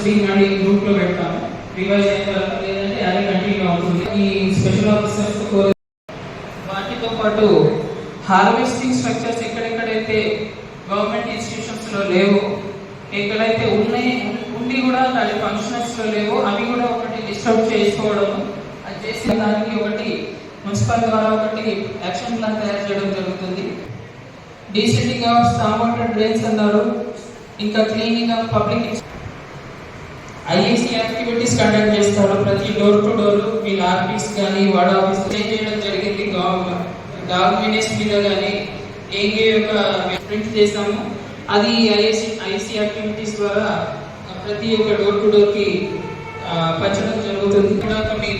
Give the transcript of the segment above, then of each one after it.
దీన్ని మళ్ళీ గ్రూప్లో పెడతాము రివైజ్ అయిన తర్వాత లేదంటే అదే కంటిన్యూ అవుతుంది. ఈ స్పెషల్ ఆఫీసర్స్ కోరే వాటితో పాటు హార్వెస్టింగ్ స్ట్రక్చర్స్ ఎక్కడెక్కడైతే గవర్నమెంట్ ఇన్స్టిట్యూషన్స్లో లేవు ఎక్కడైతే ఉన్నాయి ఉండి కూడా దాని ఫంక్షనల్స్లో లేవో అవి కూడా ఒకటి డిస్టర్బ్ చేసుకోవడం అది చేసిన దానికి ఒకటి మున్సిపల్ ద్వారా ఒకటి యాక్షన్ ప్లాన్ తయారు చేయడం జరుగుతుంది. Desilting of storm water drains అన్నారు. ఇంకా cleaning of public IAC activities conduct చేస్తారు. ప్రతి డోర్ టు డోర్ వీళ్ళ ఆఫీస్ కానీ వార్డ్ ఆఫీస్ ఏం చేయడం జరిగింది? డాక్యుమెంట్స్ మీద కానీ ఏం యొక్క ప్రింట్ చేసాము అది ఐఏసీ ఐసీ యాక్టివిటీస్ ద్వారా ప్రతి ఒక్క డోర్ టు డోర్కి పంచడం జరుగుతుంది. కూడా కొన్ని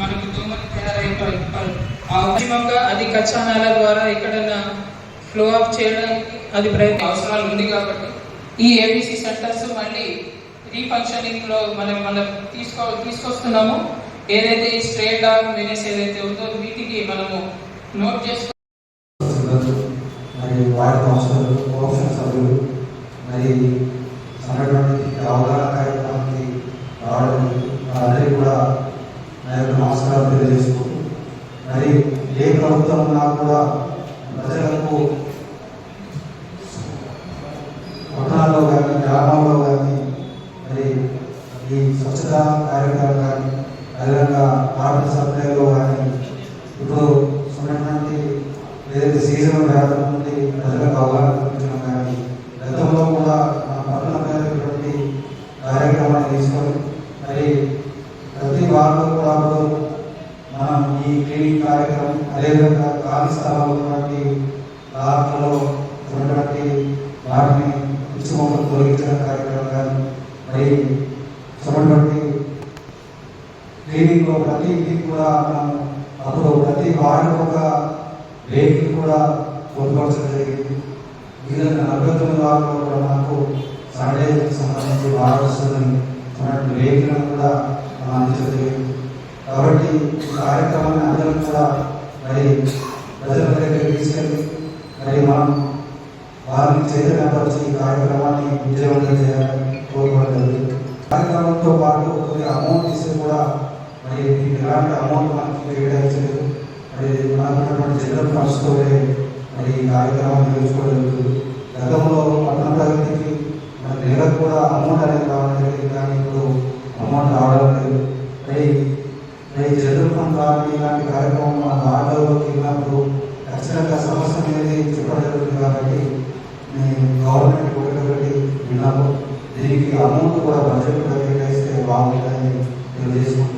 మనకు దోమలు తయారయ్యే అది కచ్చా నేల ద్వారా ఎక్కడైనా ఫ్లో ఆఫ్ చేయడానికి అది ప్రయత్నం అవసరాలు ఉంది కాబట్టి ఈ ఏబిసి సెంటర్స్ మళ్ళీ రీఫంక్షనింగ్లో మనం మనం తీసుకో తీసుకొస్తున్నాము. ఏదైతే ఈ స్ట్రేట్ డాగ్ మెనెస్ ఏదైతే ఉందో వీటికి మనము నోట్ చేసుకో సిబ్బంది మరి వార్డు కౌన్సిలర్లు కోఆప్షన్ సభ్యులు మరి సంఘటనకి అవగాహన కార్యక్రమానికి రావడం అందరికీ కూడా నా యొక్క నమస్కారం తెలియజేసుకుంటూ మరి ఏ ప్రభుత్వం ఉన్నా కూడా ప్రజలకు పట్టణాల్లో కానీ గ్రామాల్లో కానీ మరి ఈ స్వచ్ఛత కార్యక్రమం కానీ అదేవిధంగా వాటర్ సప్లైలో కానీ ఇప్పుడు ఉన్నటువంటి ఏదైతే సీజన్ నుండి ప్రజలకు అవగాహన కల్పించడం కానీ గతంలో కూడా మన పట్టణమైనటువంటి కార్యక్రమాన్ని తీసుకొని మరి ప్రతి వారంలో కూడా మనం ఈ క్లినిక్ కార్యక్రమం అదేవిధంగా ఖాళీ స్థలాల్లో ఉన్నటువంటి లాభంలో ఉన్నటువంటి వాటిని పిచ్చి తొలగించడం కార్యక్రమం కానీ మరి ఉన్నటువంటి క్లినిక్లో ప్రతి ఇంటికి కూడా మనం అప్పుడు ప్రతి వార్డు ఒక వెహికల్ కూడా పొందుపరచడం జరిగింది. వీళ్ళని నలభై తొమ్మిది కూడా మనకు శానిటైజర్కి సంబంధించి బాగా వస్తుందని ఉన్నటువంటి వెహికల్ కూడా మనం అందించడం జరిగింది. కాబట్టి ఈ కార్యక్రమాన్ని అందరం కూడా మరి ప్రజల దగ్గరికి తీసుకెళ్ళి మరి మనం వారిని చైతన్యపరిచి ఈ కార్యక్రమాన్ని విజయవంతం చేయాలని కోరుకోవడం కార్యక్రమంతో పాటు కొన్ని అమౌంట్ ఇస్తే కూడా మరి ఎలాంటి అమౌంట్ మనకి కేటాయించలేదు మరి మనకున్నటువంటి జనరల్ ఫండ్స్తో మరి ఈ కార్యక్రమాన్ని నిర్వహించుకోవడం గతంలో పట్టణ ప్రగతికి మన నెలకు కూడా అమౌంట్ అనేది రావడం జరిగింది కానీ ఇప్పుడు అమౌంట్ రావడం లేదు. మరి మరి జనరల్ ఫండ్ కానీ ఇలాంటి కార్యక్రమం మన వార్డులోకి వెళ్ళినప్పుడు ఖచ్చితంగా సమస్య అనేది చెప్పడం జరుగుతుంది కాబట్టి నేను గవర్నమెంట్ ఒకటి విన్నాము దీనికి అమౌంట్ కూడా బడ్జెట్ కేటాయిస్తే బాగుంటుందని తెలియజేస్తున్నాను